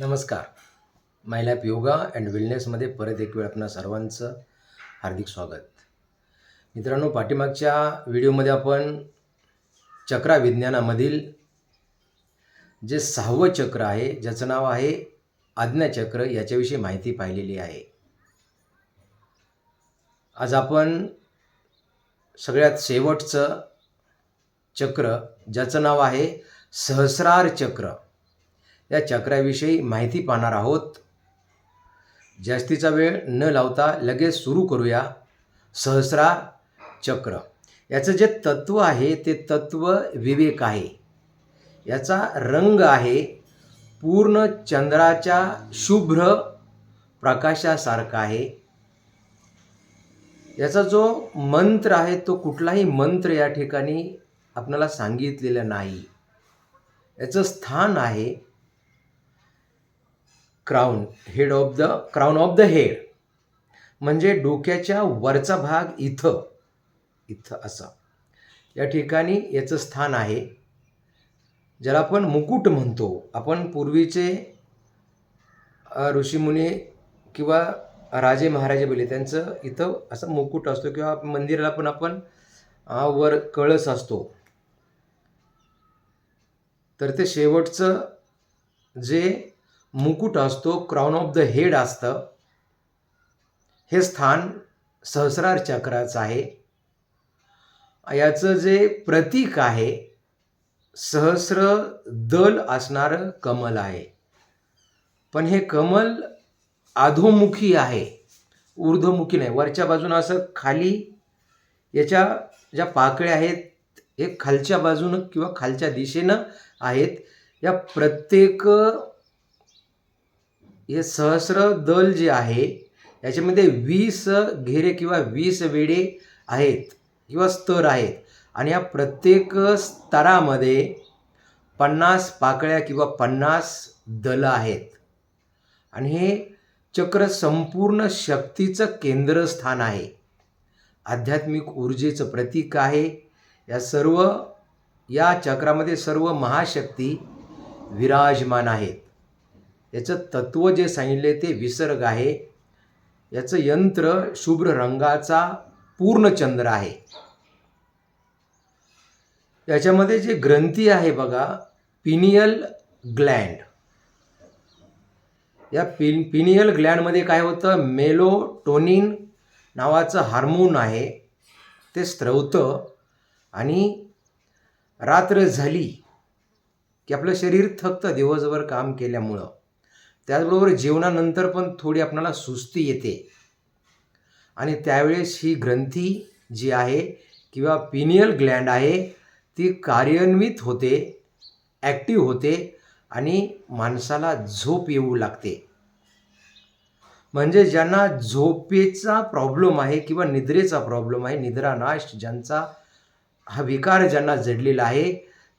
नमस्कार. My lap yoga and वेलनेसमध्ये परत एक वेळ आपणा सर्वांचं हार्दिक स्वागत. मित्रांनो पाठीमागच्या व्हिडिओमध्ये आपण चक्रा विज्ञानामधील जे सहावं चक्र आहे ज्याचं नाव आहे आज्ञाचक्र याच्याविषयी माहिती पाहिलेली आहे. आज आपण सगळ्यात शेवटचं चक्र ज्याचं नाव आहे सहस्रार चक्र. या चक्राविषयी माहिती पाहणार आहोत. जास्तीचा वेळ न लावता लगेच सुरू करूया सहस्रा चक्र. याचं जे तत्त्व आहे ते तत्त्व विवेक आहे. याचा रंग आहे पूर्ण चंद्राच्या शुभ्र प्रकाशासारखा आहे. याचा जो मंत्र आहे तो कुठलाही मंत्र या ठिकाणी आपल्याला सांगितलेलं नाही. याचं स्थान आहे crown head of the crown of the head म्हणजे डोक्याच्या वरचा भाग इथं इथं असं. या ठिकाणी याचं स्थान आहे. ज्याला आपण मुकुट म्हणतो आपण पूर्वीचे ऋषीमुनी किंवा राजे महाराजे बोले त्यांचं इथं असं मुकुट असतो किंवा मंदिराला पण आपण वर कळस असतो. तर ते शेवटचं जे मुकुट असतो क्राऊन ऑफ द हेड असतं. हे स्थान सहस्रार चक्राचं आहे. याचं जे प्रतीक आहे सहस्र दल असणारं कमल आहे. पण हे कमल अधोमुखी आहे. ऊर्ध्वमुखी नाही. वरच्या बाजूनं असं खाली याच्या ज्या पाकळ्या आहेत हे खालच्या बाजूनं किंवा खालच्या दिशेनं आहेत. या प्रत्येक हे सहस्र दल जे आहे याच्यामध्ये वीस घेरे किंवा वीस वेडे आहेत किंवा स्तर आहेत. आणि या प्रत्येक स्तरामध्ये पन्नास पाकळ्या किंवा पन्नास दलं आहेत. आणि हे चक्र संपूर्ण शक्तीचं केंद्रस्थान आहे. आध्यात्मिक ऊर्जेचं प्रतीक आहे. या सर्व या चक्रामध्ये सर्व महाशक्ती विराजमान आहेत. याचं तत्त्व जे सांगितले ते विसर्ग आहे. याचं यंत्र शुभ्र रंगाचा पूर्णचंद्र आहे. याच्यामध्ये जे ग्रंथी आहे बघा पिनियल ग्लँड. या पिन पिनियल ग्लँडमध्ये काय होतं? मेलोटोनिन नावाचं हार्मोन आहे. ते स्त्रवतं आणि रात्र झाली की आपलं शरीर थकतं दिवसभर काम केल्यामुळं. त्याचबरोबर जेवणानंतर पण थोडी आपणाला सुस्ती येते. आणि त्यावेळेस ही ग्रंथी जी आहे किंवा पिनियल ग्लँड आहे ती कार्यान्वित होते ॲक्टिव्ह होते आणि माणसाला झोप येऊ लागते. म्हणजे ज्यांना झोपेचा प्रॉब्लेम आहे किंवा निद्रेचा प्रॉब्लेम आहे निद्रानाश ज्यांचा हा विकार ज्यांना जडलेला आहे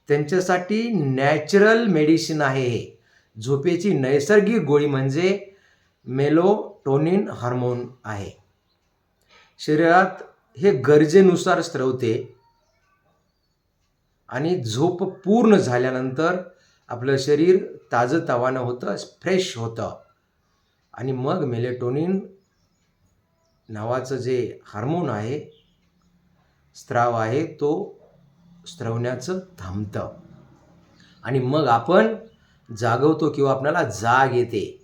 त्यांच्यासाठी नॅचरल मेडिसिन आहे हे. झोपेची नैसर्गिक गोळी म्हणजे मेलोटोनिन हार्मोन आहे. शरीरात हे गरजेनुसार स्त्रवते आणि झोप पूर्ण झाल्यानंतर आपलं शरीर ताजंतवानं होतं फ्रेश होतं. आणि मग मेलेटोनिन नावाचं जे हार्मोन आहे स्त्राव आहे तो स्त्रवण्याचं थांबतं. आणि मग आपण जागवतो किंवा आपल्याला जाग येते.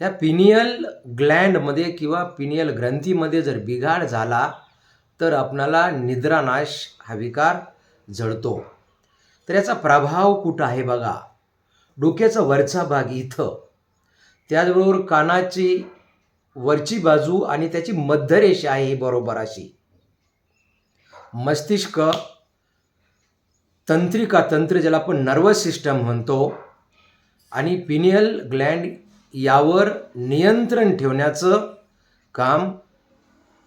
या पिनियल ग्लँडमध्ये किंवा पिनियल ग्रंथीमध्ये जर बिघाड झाला तर आपणाला निद्रानाश हा विकार जळतो तर याचा प्रभाव कुठं आहे बघा? डोक्याचा वरचा भाग इथं. त्याचबरोबर कानाची वरची बाजू आणि त्याची मध्यरेषा आहे बरोबर अशी. मस्तिष्क तंत्रिका तंत्र ज्याला आपण नर्वस सिस्टम म्हणतो आणि पिनियल ग्लँड यावर नियंत्रण ठेवण्याचं काम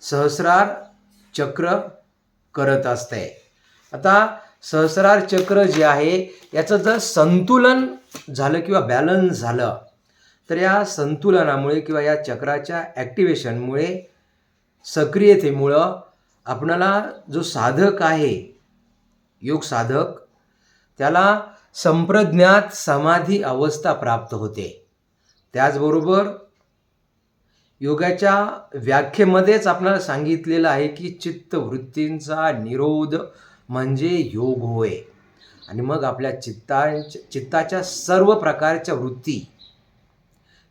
सहस्रार चक्र करत असते. आता सहस्रार चक्र जे आहे याचं जर संतुलन झालं किंवा बॅलन्स झालं तर या संतुलनामुळे किंवा या चक्राच्या ॲक्टिवेशनमुळे सक्रियतेमुळं आपणाला जो साधक आहे योग साधक त्याला संप्रज्ञात समाधी अवस्था प्राप्त होते. त्याचबरोबर योगाच्या व्याख्येमध्येच आपल्याला सांगितलेलं आहे की चित्तवृत्तींचा निरोध म्हणजे योग होय. आणि मग आपल्या चित्तांच्या चित्ताच्या सर्व प्रकारच्या वृत्ती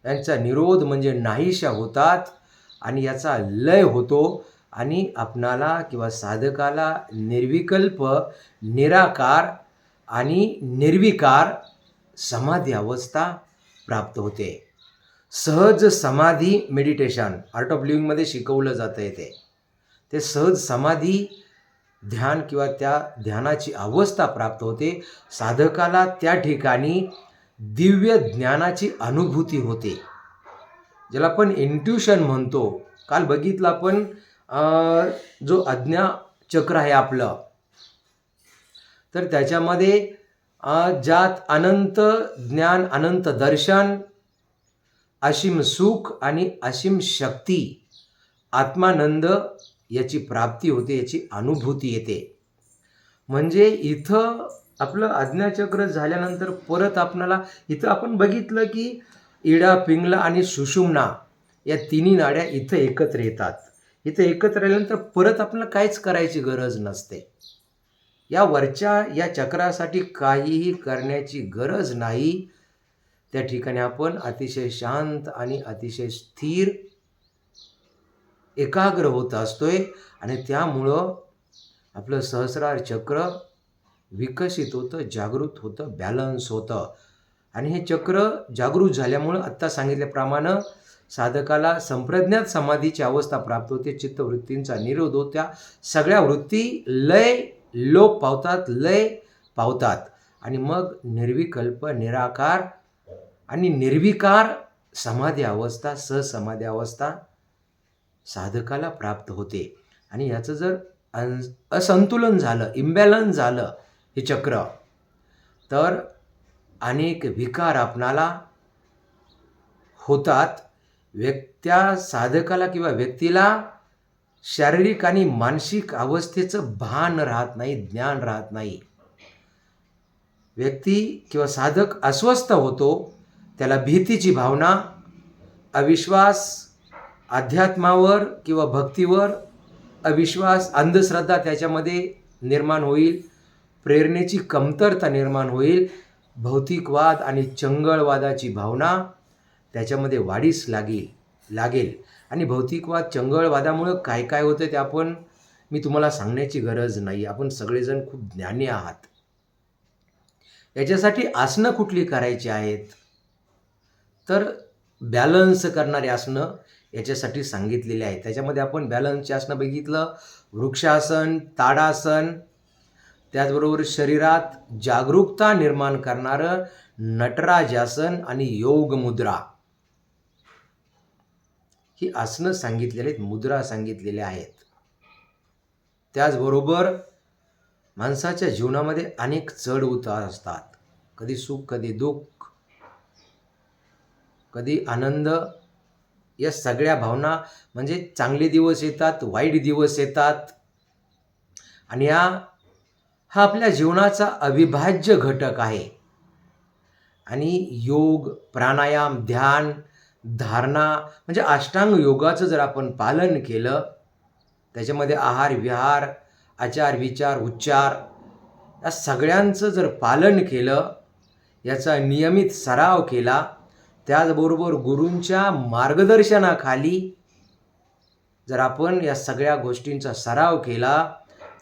यांचा निरोध म्हणजे नाहीशा होतात आणि याचा लय होतो आणि आपणाला किंवा साधकाला निर्विकल्प निराकार आणि निर्विकार समाधी अवस्था प्राप्त होते. सहज समाधी मेडिटेशन आर्ट ऑफ लिव्हिंगमध्ये शिकवलं जातं येते ते सहज समाधी ध्यान किंवा त्या ध्यानाची अवस्था प्राप्त होते. साधकाला त्या ठिकाणी दिव्य ज्ञानाची अनुभूती होते. ज्याला आपण इंट्युशन म्हणतो. काल बघितलं आपण जो अज्ञा चक्र आहे आपलं तर त्याच्यामध्ये ज्यात अनंत ज्ञान अनंत दर्शन असीम सुख आणि असीम शक्ती आत्मानंद याची प्राप्ती होते याची अनुभूती येते. म्हणजे इथं आपलं आज्ञाचक्र झाल्यानंतर परत आपणाला इथं आपण बघितलं की इडा पिंगला आणि सुषुम्ना या तिन्ही नाड्या इथं एकत्र येतात. इथं एकत्र आल्यानंतर परत आपल्याला काहीच करायची गरज नसते. या वरच्या या चक्रासाठी काहीही करण्याची गरज नाही. त्या ठिकाणी आपण अतिशय शांत आणि अतिशय स्थिर एकाग्र होत असतोय आणि त्यामुळं आपलं सहस्रार चक्र विकसित होतं जागृत होतं बॅलन्स होतं. आणि हे चक्र जागृत झाल्यामुळं आत्ता सांगितल्याप्रमाणे साधकाला संप्रज्ञात समाधीची अवस्था प्राप्त होते चित्तवृत्तींचा निरोध होत्या सगळ्या वृत्ती लय लोप पावतात लय पावतात. आणि मग निर्विकल्प निराकार आणि निर्विकार समाधी अवस्था सहसमाधी अवस्था साधकाला प्राप्त होते. आणि याचं जर अन असंतुलन झालं इम्बॅलन्स झालं हे चक्र तर अनेक विकार आपणाला होतात. व्यक्त्या साधकाला किंवा व्यक्तीला शारीरिक आणि मानसिक अवस्थेचं भान राहत नाही ज्ञान राहत नाही. व्यक्ती किंवा साधक अस्वस्थ होतो त्याला भीतीची भावना अविश्वास अध्यात्मावर किंवा भक्तीवर अविश्वास अंधश्रद्धा त्याच्यामध्ये निर्माण होईल प्रेरणेची कमतरता निर्माण होईल भौतिकवाद आणि चंगळवादाची भावना त्याच्यामध्ये वाढीस लागेल. लागेल. आणि भौतिकवाद चंगळवादामुळं काय काय होतं ते आपण मी तुम्हाला सांगण्याची गरज नाही. आपण सगळेजण खूप ज्ञानी आहात. याच्यासाठी आसनं कुठली करायची आहेत? तर बॅलन्स करणारी आसनं याच्यासाठी सांगितलेली आहेत. त्याच्यामध्ये आपण बॅलन्सची आसनं बघितलं. वृक्षासन ताडासन त्याचबरोबर शरीरात जागरूकता निर्माण करणारं नटराजासन आणि योग मुद्रा ही आसनं सांगितलेली आहेत मुद्रा सांगितलेल्या आहेत. त्याचबरोबर माणसाच्या जीवनामध्ये अनेक चढ उतार असतात. कधी सुख कधी दुःख कधी आनंद. या सगळ्या भावना म्हणजे चांगले दिवस येतात वाईट दिवस येतात. आणि या हा आपल्या जीवनाचा अविभाज्य घटक आहे. आणि योग प्राणायाम ध्यान धारणा म्हणजे अष्टांग योगाचं जर आपण पालन केलं त्याच्यामध्ये आहार विहार आचार विचार उच्चार या सगळ्यांचं जर पालन केलं याचा नियमित सराव केला त्याचबरोबर गुरूंच्या मार्गदर्शनाखाली जर आपण या सगळ्या गोष्टींचा सराव केला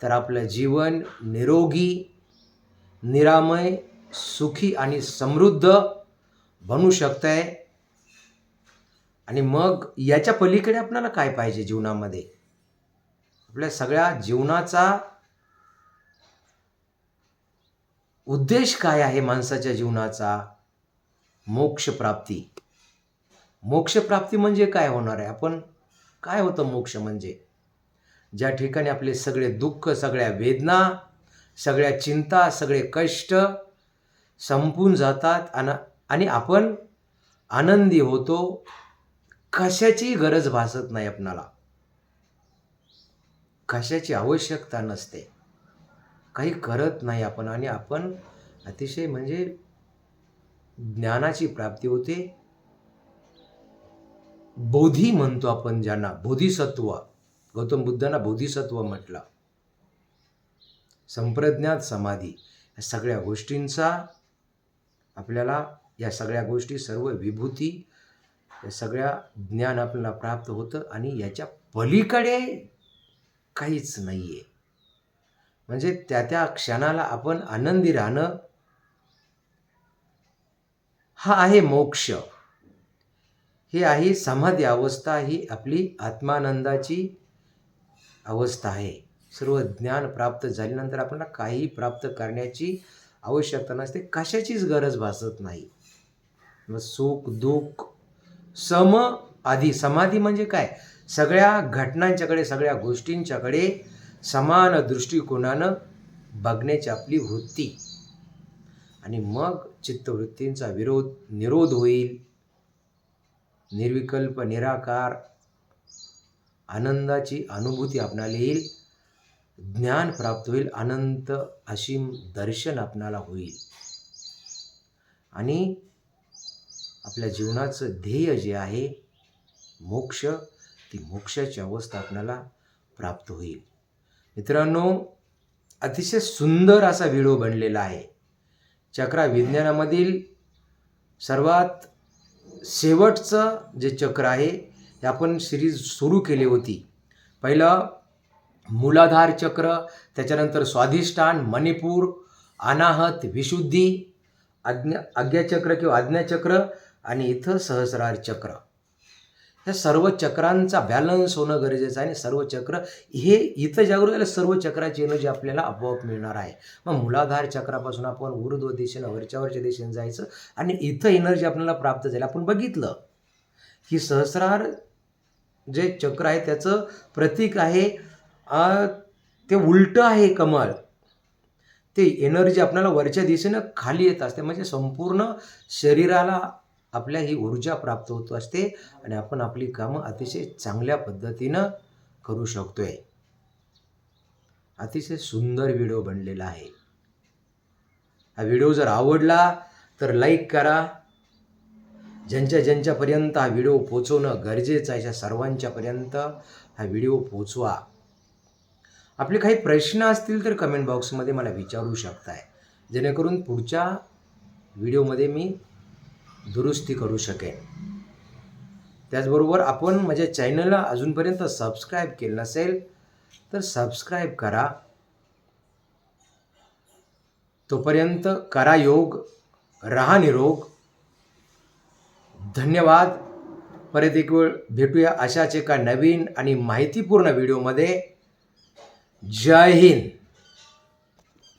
तर आपलं जीवन निरोगी निरामय सुखी आणि समृद्ध बनू शकतं आहे आणि मग याच्या पलीकडे आपल्याला काय पाहिजे जीवनामध्ये? आपल्या सगळ्या जीवनाचा उद्देश काय आहे माणसाच्या जीवनाचा? मोक्षप्राप्ती मोक्षप्राप्ती म्हणजे काय होणार आहे? आपण काय होतं मोक्ष म्हणजे? ज्या ठिकाणी आपले सगळे दुःख सगळ्या वेदना सगळ्या चिंता सगळे कष्ट संपून जातात आणि आणि आपण आनंदी होतो कशाचीही गरज भासत नाही आपणाला. कशाची आवश्यकता नसते. काही करत नाही आपण आणि आपण अतिशय म्हणजे ज्ञानाची प्राप्ती होते. बोधी म्हणतो आपण ज्यांना बोधिसत्व. गौतम बुद्धांना बोधिसत्व म्हटलं. संप्रज्ञात समाधी या सगळ्या गोष्टींचा आपल्याला या सगळ्या गोष्टी सर्व विभूती या सगळ्या ज्ञान आपल्याला प्राप्त होतं आणि याच्या पलीकडे काहीच नाही आहे म्हणजे त्या त्या क्षणाला आपण आनंदी राहणं हा आहे मोक्ष. हे आहे समाधी अवस्था ही आपली आत्मानंदाची अवस्था आहे. सर्व ज्ञान प्राप्त झाल्यानंतर आपल्याला काही प्राप्त करण्याची आवश्यकता नसते कशाचीच गरज भासत नाही. मग सुख दुःख सम आधी. समाधी म्हणजे काय? सगळ्या घटनांच्याकडे सगळ्या गोष्टींच्याकडे समान दृष्टिकोनानं बघण्याची आपली वृत्ती. आणि मग चित्तवृत्तींचा विरोध निरोध होईल. निर्विकल्प निराकार आनंदाची अनुभूती आपणाला येईल. ज्ञान प्राप्त होईल. अनंत असीम दर्शन आपणाला होईल. आणि आपल्या जीवनाचं ध्येय जे आहे मोक्ष ती मोक्षाची अवस्था आपल्याला प्राप्त होईल. मित्रांनो अतिशय सुंदर असा व्हिडिओ बनलेला आहे. चक्रा विज्ञानामधील सर्वात शेवटचं जे चक्र आहे हे आपण सिरीज सुरू केली होती. पहिलं मूलाधार चक्र त्याच्यानंतर स्वाधिष्ठान मणिपूर अनाहत विशुद्धी आज्ञा आज्ञाचक्र किंवा आज्ञाचक्र आणि इथं सहस्रार चक्र. ह्या सर्व चक्रांचा बॅलन्स होणं गरजेचं आहे आणि सर्व चक्र हे इथं जागृत झालं सर्व चक्राची एनर्जी आपल्याला आपोआप मिळणार आहे. मग मुलाधार चक्रापासून आपण ऊर्ध्व दिशेनं वरच्या वरच्या जायचं आणि इथं एनर्जी आपल्याला प्राप्त झाली. आपण बघितलं की सहस्रार जे चक्र आहे त्याचं प्रतीक आहे ते उलटं आहे कमळ. ते एनर्जी आपल्याला वरच्या दिशेनं खाली येत असते. म्हणजे संपूर्ण शरीराला आपल्या ही ऊर्जा प्राप्त होत असते आणि आपण आपली कामं अतिशय चांगल्या पद्धतीनं करू शकतोय. अतिशय सुंदर व्हिडिओ बनलेला आहे. हा व्हिडिओ जर आवडला तर लाईक करा. ज्यांच्या ज्यांच्यापर्यंत हा व्हिडिओ पोचवणं गरजेचं आहे अशा सर्वांच्यापर्यंत हा व्हिडिओ पोचवा. आपले काही प्रश्न असतील तर कमेंट बॉक्समध्ये मला विचारू शकताय. जेणेकरून पुढच्या व्हिडिओमध्ये मी दुरुस्ती करू शकेन. त्याचबरोबर आपण माझ्या चॅनलला अजूनपर्यंत सबस्क्राईब केलं नसेल तर सबस्क्राईब करा. तोपर्यंत करा योग रहा निरोग. धन्यवाद. परत एक वेळ भेटूया अशाच एका नवीन आणि माहितीपूर्ण व्हिडिओमध्ये. जय हिंद.